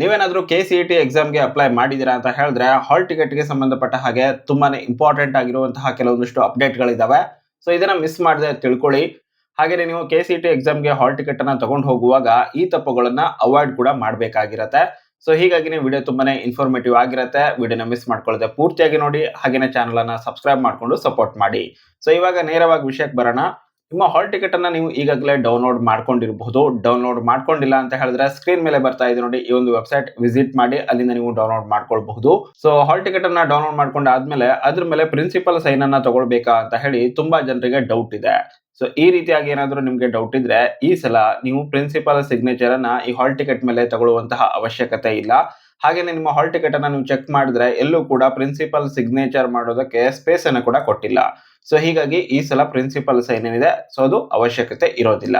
ನೀವೇನಾದ್ರೂ K C E T ಎಕ್ಸಾಮ್ಗೆ apply ಮಾಡಿದ್ದೀರಾ ಅಂತ ಹೇಳಿದ್ರೆ ಹಾಲ್ ಟಿಕೆಟ್ಗೆ ಸಂಬಂಧಪಟ್ಟ ಹಾಗೆ ತುಂಬಾ ಇಂಪಾರ್ಟೆಂಟ್ ಆಗಿರುವಂತಹ ಕೆಲವೊಂದಿಷ್ಟು ಅಪ್ಡೇಟ್ಗಳಿದ್ದಾವೆ ಸೊ ಇದನ್ನು ಮಿಸ್ ಮಾಡದೆ ತಿಳ್ಕೊಳ್ಳಿ. ಹಾಗೆಯೇ ನೀವು ಕೆ ಸಿ ಟಿ ಎಕ್ಸಾಮ್ಗೆ ಹಾಲ್ ಟಿಕೆಟ್ ಅನ್ನ ತಗೊಂಡು ಹೋಗುವಾಗ ಈ ತಪ್ಪುಗಳನ್ನು ಅವಾಯ್ಡ್ ಕೂಡ ಮಾಡಬೇಕಾಗಿರತ್ತೆ. ಸೊ ಹೀಗಾಗಿ ವಿಡಿಯೋ ತುಂಬಾನೇ ಇನ್ಫಾರ್ಮೇಟಿವ್ ಆಗಿರುತ್ತೆ. ವಿಡಿಯೋನ ಮಿಸ್ ಮಾಡ್ಕೊಳ್ಳದೆ ಪೂರ್ತಿಯಾಗಿ ನೋಡಿ ಹಾಗೆಯೇ ಚಾನಲನ್ನು ಸಬ್ಸ್ಕ್ರೈಬ್ ಮಾಡಿಕೊಂಡು ಸಪೋರ್ಟ್ ಮಾಡಿ. ಸೊ ಇವಾಗ ನೇರವಾಗಿ ವಿಷಯಕ್ಕೆ ಬರೋಣ. ನಿಮ್ಮ ಹಾಲ್ ಟಿಕೆಟ್ ಅನ್ನ ನೀವು ಈಗಾಗಲೇ ಡೌನ್ಲೋಡ್ ಮಾಡ್ಕೊಂಡಿರಬಹುದು ಡೌನ್ಲೋಡ್ ಮಾಡ್ಕೊಂಡಿಲ್ಲ ಅಂತ ಹೇಳಿದ್ರೆ ಸ್ಕ್ರೀನ್ ಮೇಲೆ ಬರ್ತಾ ಇದೆ ನೋಡಿ ಈ ಒಂದು ವೆಬ್ಸೈಟ್ ವಿಸಿಟ್ ಮಾಡಿ, ಅಲ್ಲಿಂದ ನೀವು ಡೌನ್ಲೋಡ್ ಮಾಡ್ಕೊಳ್ಬಹುದು. ಸೊ ಹಾಲ್ ಟಿಕೆಟ್ ಅನ್ನ ಡೌನ್ಲೋಡ್ ಮಾಡ್ಕೊಂಡಾದ್ಮೇಲೆ ಅದ್ರ ಮೇಲೆ ಪ್ರಿನ್ಸಿಪಲ್ ಸೈನ್ ಅನ್ನ ತಗೊಳ್ಬೇಕಾ ಅಂತ ಹೇಳಿ ತುಂಬಾ ಜನರಿಗೆ ಡೌಟ್ ಇದೆ. ಸೊ ಈ ರೀತಿಯಾಗಿ ಏನಾದರೂ ನಿಮಗೆ ಡೌಟ್ ಇದ್ರೆ ಈ ಸಲ ನೀವು ಪ್ರಿನ್ಸಿಪಲ್ ಸಿಗ್ನೇಚರ್ ಅನ್ನ ಈ ಹಾಲ್ ಟಿಕೆಟ್ ಮೇಲೆ ತಗೊಳ್ಳುವಂತಹ ಅವಶ್ಯಕತೆ ಇಲ್ಲ. ಹಾಗೇನೆ ನಿಮ್ಮ ಹಾಲ್ ಟಿಕೆಟ್ ಅನ್ನ ನೀವು ಚೆಕ್ ಮಾಡಿದ್ರೆ ಎಲ್ಲೂ ಕೂಡ ಪ್ರಿನ್ಸಿಪಲ್ ಸಿಗ್ನೇಚರ್ ಮಾಡೋದಕ್ಕೆ ಸ್ಪೇಸ್ ಅನ್ನು ಕೂಡ ಕೊಟ್ಟಿಲ್ಲ. ಸೊ ಹೀಗಾಗಿ ಈ ಸಲ ಪ್ರಿನ್ಸಿಪಲ್ ಸೈನ್ ಏನಿದೆ ಸೊ ಅದು ಅವಶ್ಯಕತೆ ಇರೋದಿಲ್ಲ.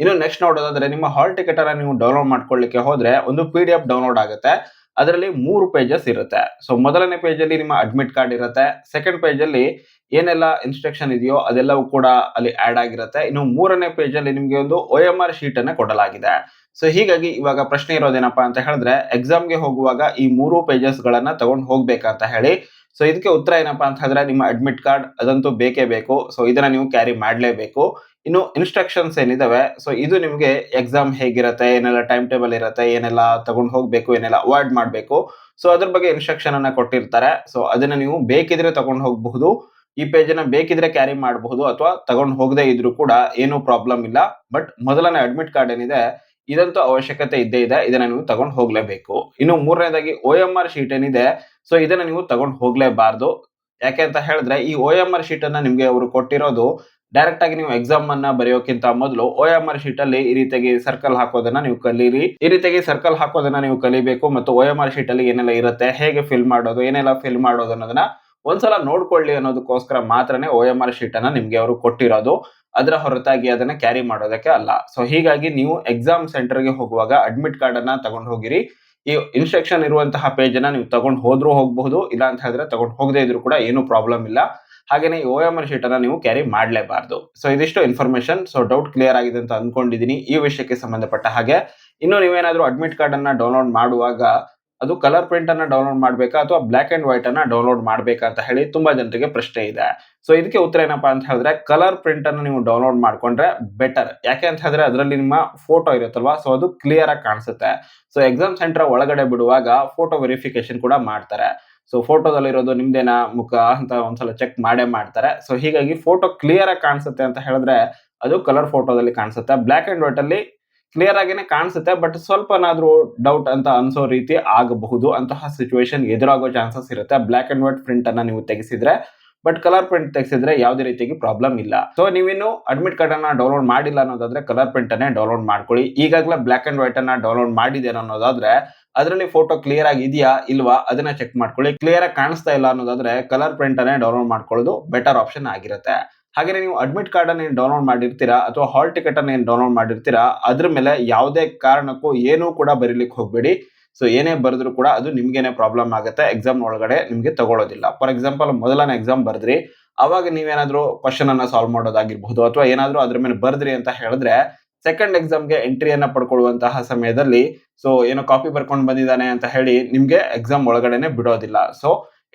ಇನ್ನು ನೆಕ್ಸ್ಟ್ ನೋಡೋದಾದ್ರೆ ನಿಮ್ಮ ಹಾಲ್ ಟಿಕೆಟ್ ಅನ್ನ ನೀವು ಡೌನ್ಲೋಡ್ ಮಾಡ್ಕೊಳ್ಳಿಕ್ಕೆ ಹೋದ್ರೆ ಒಂದು ಪಿ ಡಿ ಎಫ್ ಡೌನ್ಲೋಡ್ ಆಗುತ್ತೆ. ಅದರಲ್ಲಿ ಮೂರು ಪೇಜಸ್ ಇರುತ್ತೆ. ಸೊ ಮೊದಲನೇ ಪೇಜಲ್ಲಿ ನಿಮ್ಮ ಅಡ್ಮಿಟ್ ಕಾರ್ಡ್ ಇರುತ್ತೆ. ಸೆಕೆಂಡ್ ಪೇಜಲ್ಲಿ ಏನೆಲ್ಲ ಇನ್ಸ್ಟ್ರಕ್ಷನ್ ಇದೆಯೋ ಅದೆಲ್ಲವೂ ಕೂಡ ಅಲ್ಲಿ ಆಡ್ ಆಗಿರುತ್ತೆ. ಇನ್ನು ಮೂರನೇ ಪೇಜಲ್ಲಿ ನಿಮಗೆ ಒಂದು ಒ ಎಂ ಆರ್ ಶೀಟ್ ಅನ್ನ ಕೊಡಲಾಗಿದೆ. ಸೊ ಹೀಗಾಗಿ ಇವಾಗ ಪ್ರಶ್ನೆ ಇರೋದೇನಪ್ಪಾ ಅಂತ ಹೇಳಿದ್ರೆ ಎಕ್ಸಾಮ್ಗೆ ಹೋಗುವಾಗ ಈ ಮೂರು ಪೇಜಸ್ ಗಳನ್ನ ತಗೊಂಡು ಹೋಗ್ಬೇಕಂತ ಹೇಳಿ. ಸೊ ಇದಕ್ಕೆ ಉತ್ತರ ಏನಪ್ಪಾ ಅಂತ ಹೇಳಿದ್ರೆ, ನಿಮ್ಮ ಅಡ್ಮಿಟ್ ಕಾರ್ಡ್ ಅದಂತೂ ಬೇಕೇ ಬೇಕು. ಸೊ ಇದನ್ನ ನೀವು ಕ್ಯಾರಿ ಮಾಡಲೇಬೇಕು. ಇನ್ನು ಇನ್ಸ್ಟ್ರಕ್ಷನ್ಸ್ ಏನಿದಾವೆ? ಸೊ ಇದು ನಿಮಗೆ ಎಕ್ಸಾಮ್ ಹೇಗಿರುತ್ತೆ, ಏನೆಲ್ಲ ಟೈಮ್ ಟೇಬಲ್ ಇರುತ್ತೆ, ಏನೆಲ್ಲ ತಗೊಂಡು ಹೋಗ್ಬೇಕು, ಏನೆಲ್ಲ ಅವಾಯ್ಡ್ ಮಾಡಬೇಕು. ಸೊ ಅದ್ರ ಬಗ್ಗೆ ಇನ್ಸ್ಟ್ರಕ್ಷನ್ ಅನ್ನ ಕೊಟ್ಟಿರ್ತಾರೆ. ಸೊ ಅದನ್ನ ನೀವು ಬೇಕಿದ್ರೆ ತಗೊಂಡು ಹೋಗಬಹುದು. ಈ ಪೇಜ್ ಅನ್ನ ಬೇಕಿದ್ರೆ ಕ್ಯಾರಿ ಮಾಡಬಹುದು ಅಥವಾ ತಗೊಂಡು ಹೋಗದೆ ಇದ್ರೂ ಕೂಡ ಏನು ಪ್ರಾಬ್ಲಮ್ ಇಲ್ಲ. ಬಟ್ ಮೊದಲನೇ ಅಡ್ಮಿಟ್ ಕಾರ್ಡ್ ಏನಿದೆ, ಇದಂತೂ ಅವಶ್ಯಕತೆ ಇದ್ದೇ ಇದೆ. ಇದನ್ನ ನೀವು ತಗೊಂಡು ಹೋಗ್ಲೇಬೇಕು. ಇನ್ನು ಮೂರನೇದಾಗಿ ಒ ಎಂ ಆರ್ ಶೀಟ್ ಏನಿದೆ ಸೊ ಇದನ್ನ ನೀವು ತಗೊಂಡು ಹೋಗ್ಲೇಬಾರ್ದು. ಯಾಕೆ ಅಂತ ಹೇಳಿದ್ರೆ, ಈ ಒ ಎಂ ಆರ್ ಶೀಟ್ ಅನ್ನ ನಿಮ್ಗೆ ಅವರು ಕೊಟ್ಟಿರೋದು ಡೈರೆಕ್ಟ್ ಆಗಿ ನೀವು ಎಕ್ಸಾಮ್ ಅನ್ನ ಬರೆಯೋಕ್ಕಿಂತ ಮೊದಲು ಓ ಎಂ ಆರ್ ಶೀಟ್ ಅಲ್ಲಿ ಈ ರೀತಿಯಾಗಿ ಸರ್ಕಲ್ ಹಾಕೋದನ್ನ ನೀವು ಕಲೀರಿ. ಈ ರೀತಿಯಾಗಿ ಸರ್ಕಲ್ ಹಾಕೋದನ್ನ ನೀವು ಕಲಿಬೇಕು ಮತ್ತು ಓ ಎಂ ಆರ್ ಶೀಟ್ ಅಲ್ಲಿ ಏನೆಲ್ಲ ಇರುತ್ತೆ, ಹೇಗೆ ಫಿಲ್ ಮಾಡೋದು, ಏನೆಲ್ಲ ಫಿಲ್ ಮಾಡೋದು ಅನ್ನೋದನ್ನ ಒಂದ್ಸಲ ನೋಡ್ಕೊಳ್ಳಿ ಅನ್ನೋದಕ್ಕೋಸ್ಕರ ಮಾತ್ರನೇ ಓ ಎಂ ಆರ್ ಶೀಟ್ ಅನ್ನ ನಿಮ್ಗೆ ಅವರು ಕೊಟ್ಟಿರೋದು. ಅದರ ಹೊರತಾಗಿ ಅದನ್ನ ಕ್ಯಾರಿ ಮಾಡೋದಕ್ಕೆ ಅಲ್ಲ. ಸೊ ಹೀಗಾಗಿ ನೀವು ಎಕ್ಸಾಮ್ ಸೆಂಟರ್ಗೆ ಹೋಗುವಾಗ ಅಡ್ಮಿಟ್ ಕಾರ್ಡ್ ಅನ್ನ ತಗೊಂಡು ಹೋಗಿರಿ. ಈ ಇನ್ಸ್ಟ್ರಕ್ಷನ್ ಇರುವಂತಹ ಪೇಜ್ ಅನ್ನ ನೀವು ತಗೊಂಡು ಹೋದ್ರೂ ಹೋಗಬಹುದು ಇಲ್ಲ ಅಂತ ಹೇಳಿದ್ರೆ ತಗೊಂಡು ಹೋಗದೇ ಇದ್ರೂ ಕೂಡ ಏನು ಪ್ರಾಬ್ಲಮ್ ಇಲ್ಲ. ಹಾಗೇನೆ ಓ ಎಂ ಆರ್ ಶೀಟ್ ಅನ್ನ ನೀವು ಕ್ಯಾರಿ ಮಾಡಲೇಬಾರ್ದು. ಸೊ ಇದಿಷ್ಟು ಇನ್ಫಾರ್ಮೇಶನ್ ಸೊ ಡೌಟ್ ಕ್ಲಿಯರ್ ಆಗಿದೆ ಅಂತ ಅಂದ್ಕೊಂಡಿದ್ದೀನಿ. ಈ ವಿಷಯಕ್ಕೆ ಸಂಬಂಧಪಟ್ಟ ಹಾಗೆ. ಇನ್ನು ನೀವೇನಾದರೂ ಅಡ್ಮಿಟ್ ಕಾರ್ಡ್ ಅನ್ನ ಡೌನ್ಲೋಡ್ ಮಾಡುವಾಗ ಅದು ಕಲರ್ ಪ್ರಿಂಟ್ ಅನ್ನ ಡೌನ್ಲೋಡ್ ಮಾಡಬೇಕಾ ಅಥವಾ ಬ್ಲಾಕ್ ಅಂಡ್ ವೈಟ್ ಅನ್ನ ಡೌನ್ಲೋಡ್ ಮಾಡಬೇಕಾ ಅಂತ ಹೇಳಿ ತುಂಬಾ ಜನರಿಗೆ ಪ್ರಶ್ನೆ ಇದೆ. ಸೊ ಇದಕ್ಕೆ ಉತ್ತರ ಏನಪ್ಪಾ ಅಂತ ಹೇಳಿದ್ರೆ ಕಲರ್ ಪ್ರಿಂಟ್ ಅನ್ನು ನೀವು ಡೌನ್ಲೋಡ್ ಮಾಡ್ಕೊಂಡ್ರೆ ಬೆಟರ್ ಯಾಕೆ ಅಂತ ಹೇಳಿದ್ರೆ ಅದರಲ್ಲಿ ನಿಮ್ಮ ಫೋಟೋ ಇರುತ್ತಲ್ವಾ? ಸೊ ಅದು ಕ್ಲಿಯರ್ ಆಗಿ ಕಾಣಿಸುತ್ತೆ. ಸೊ ಎಕ್ಸಾಮ್ ಸೆಂಟರ್ ಒಳಗಡೆ ಬಿಡುವಾಗ ಫೋಟೋ ವೆರಿಫಿಕೇಶನ್ ಕೂಡ ಮಾಡ್ತಾರೆ. ಸೊ ಫೋಟೋದಲ್ಲಿರೋದು ನಿಮ್ದೇನಾ ಮುಖ ಅಂತ ಒಂದ್ಸಲ ಚೆಕ್ ಮಾಡೇ ಮಾಡ್ತಾರೆ. ಸೊ ಹೀಗಾಗಿ ಫೋಟೋ ಕ್ಲಿಯರ್ ಆಗಿ ಕಾಣಿಸುತ್ತೆ ಅಂತ ಹೇಳಿದ್ರೆ ಅದು ಕಲರ್ ಫೋಟೋದಲ್ಲಿ ಕಾಣಿಸುತ್ತೆ. ಬ್ಲಾಕ್ ಅಂಡ್ ವೈಟ್ ಅಲ್ಲಿ ಕ್ಲಿಯರ್ ಆಗಿನೇ ಕಾಣಿಸುತ್ತೆ ಬಟ್ ಸ್ವಲ್ಪನಾದ್ರೂ ಡೌಟ್ ಅಂತ ಅನ್ಸೋ ರೀತಿ ಆಗಬಹುದು ಅಂತಹ ಸಿಚುವೇಶನ್ ಎದುರಾಗೋ ಚಾನ್ಸಸ್ ಇರುತ್ತೆ. ಬ್ಲಾಕ್ ಅಂಡ್ ವೈಟ್ ಪ್ರಿಂಟ್ ಅನ್ನ ನೀವು ತೆಗೆಸಿದ್ರೆ ಬಟ್ ಕಲರ್ ಪ್ರಿಂಟ್ ತೆಗೆಸಿದ್ರೆ ಯಾವುದೇ ರೀತಿಯಾಗಿ ಪ್ರಾಬ್ಲಮ್ ಇಲ್ಲ. ಸೊ ನೀವಿನ್ನು ಅಡ್ಮಿಟ್ ಕಾರ್ಡ್ ಅನ್ನ ಡೌನ್ಲೋಡ್ ಮಾಡಿಲ್ಲ ಅನ್ನೋದಾದ್ರೆ ಕಲರ್ ಪ್ರಿಂಟ್ ಅನ್ನೇ ಡೌನ್ಲೋಡ್ ಮಾಡ್ಕೊಳ್ಳಿ. ಈಗಾಗಲೇ ಬ್ಲಾಕ್ ಅಂಡ್ ವೈಟ್ ಅನ್ನ ಡೌನ್ಲೋಡ್ ಮಾಡಿದೆ ಅನ್ನೋದಾದ್ರೆ ಅದರಲ್ಲಿ ಫೋಟೋ ಕ್ಲಿಯರ್ ಆಗಿ ಇದೆಯಾ, ಇಲ್ವಾ, ಅದನ್ನ ಚೆಕ್ ಮಾಡ್ಕೊಳ್ಳಿ. ಕ್ಲಿಯರ್ ಆಗಿ ಕಾಣಿಸ್ತಾ ಇಲ್ಲ ಅನ್ನೋದಾದ್ರೆ ಕಲರ್ ಪ್ರಿಂಟ್ ಅನ್ನೇ ಡೌನ್ಲೋಡ್ ಮಾಡ್ಕೊಳ್ಳೋದು ಬೆಟರ್ ಆಪ್ಷನ್ ಆಗಿರುತ್ತೆ. ಹಾಗೆ ನೀವು ಅಡ್ಮಿಟ್ ಕಾರ್ಡ್ ಅನ್ನ ಡೌನ್ಲೋಡ್ ಮಾಡಿರ್ತೀರಾ ಅಥವಾ ಹಾಲ್ ಟಿಕೆಟ್ ಅನ್ನ ಏನ್ ಡೌನ್ಲೋಡ್ ಮಾಡಿರ್ತೀರಾ, ಅದ್ರ ಮೇಲೆ ಯಾವುದೇ ಕಾರಣಕ್ಕೂ ಏನೂ ಕೂಡ ಬರೀಲಿಕ್ಕೆ ಹೋಗ್ಬೇಡಿ. ಸೊ ಏನೇ ಬರೆದ್ರು ಕೂಡ ಅದು ನಿಮ್ಗೇನೆ ಪ್ರಾಬ್ಲಮ್ ಆಗುತ್ತೆ. ಎಕ್ಸಾಮ್ ಒಳಗಡೆ ನಿಮ್ಗೆ ತಗೊಳ್ಳೋದಿಲ್ಲ ಫಾರ್ ಎಕ್ಸಾಂಪಲ್ ಮೊದಲನೇ ಎಕ್ಸಾಮ್ ಬರ್ದ್ರಿ. ಅವಾಗ ನೀವೇನಾದ್ರೂ ಕ್ವಶನ್ ಅನ್ನ ಸಾಲ್ವ್ ಮಾಡೋದಾಗಿರ್ಬಹುದು ಅಥವಾ ಏನಾದ್ರೂ ಅದ್ರ ಮೇಲೆ ಬರ್ದ್ರಿ ಅಂತ ಹೇಳಿದ್ರೆ ಸೆಕೆಂಡ್ ಎಕ್ಸಾಮ್ಗೆ ಎಂಟ್ರಿಯನ್ನ ಪಡ್ಕೊಳ್ಳುವಂತಹ ಸಮಯದಲ್ಲಿ ಸೊ ಏನೋ ಕಾಪಿ ಬರ್ಕೊಂಡು ಬಂದಿದ್ದಾನೆ ಅಂತ ಹೇಳಿ ನಿಮಗೆ ಎಕ್ಸಾಮ್ ಒಳಗಡೆನೆ ಬಿಡೋದಿಲ್ಲ. ಸೊ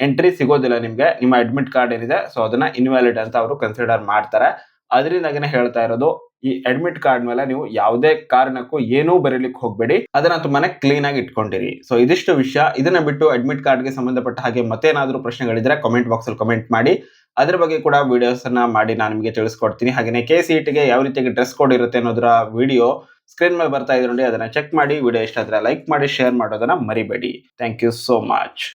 ಎಂಟ್ರಿ ಸಿಗೋದಿಲ್ಲ ನಿಮಗೆ, ನಿಮ್ಮ ಅಡ್ಮಿಟ್ ಕಾರ್ಡ್ ಏನಿದೆ ಸೊ ಅದನ್ನ ಇನ್ವ್ಯಾಲಿಡ್ ಅಂತ ಅವರು ಕನ್ಸಿಡರ್ ಮಾಡ್ತಾರೆ. ಅದರಿಂದಾಗಿನೇ ಹೇಳ್ತಾ ಇರೋದು, ಈ ಅಡ್ಮಿಟ್ ಕಾರ್ಡ್ ಮೇಲೆ ನೀವು ಯಾವುದೇ ಕಾರಣಕ್ಕೂ ಏನೂ ಬರೀಲಿಕ್ಕೆ ಹೋಗಬೇಡಿ, ಅದನ್ನ ತುಂಬಾನೇ ಕ್ಲೀನ್ ಆಗಿ ಇಟ್ಕೊಂಡಿರಿ. ಸೊ ಇದಿಷ್ಟು ವಿಷಯ. ಇದನ್ನ ಬಿಟ್ಟು ಅಡ್ಮಿಟ್ ಕಾರ್ಡ್ಗೆ ಸಂಬಂಧಪಟ್ಟ ಹಾಗೆ ಮತ್ತೇನಾದ್ರೂ ಪ್ರಶ್ನೆಗಳಿದ್ರೆ ಕಮೆಂಟ್ ಬಾಕ್ಸ್ ಅಲ್ಲಿ ಕಮೆಂಟ್ ಮಾಡಿ. ಅದ್ರ ಬಗ್ಗೆ ಕೂಡ ವಿಡಿಯೋಸ್ ಅನ್ನ ಮಾಡಿ ನಾನು ನಿಮಗೆ ತಿಳಿಸ್ಕೊಡ್ತೀನಿ. ಹಾಗೆ ಕೆ ಸಿ ಟಿಗೆ ಯಾವ ರೀತಿಯಾಗಿ ಡ್ರೆಸ್ ಕೋಡ್ ಇರುತ್ತೆ ಅನ್ನೋದರ ವಿಡಿಯೋ ಸ್ಕ್ರೀನ್ ಮೇಲೆ ಬರ್ತಾ ಇದ್ರು ನೋಡಿ, ಅದನ್ನ ಚೆಕ್ ಮಾಡಿ. ವಿಡಿಯೋ ಇಷ್ಟ ಆದ್ರೆ ಲೈಕ್ ಮಾಡಿ ಶೇರ್ ಮಾಡೋದನ್ನ ಮರಿಬೇಡಿ. Thank you so much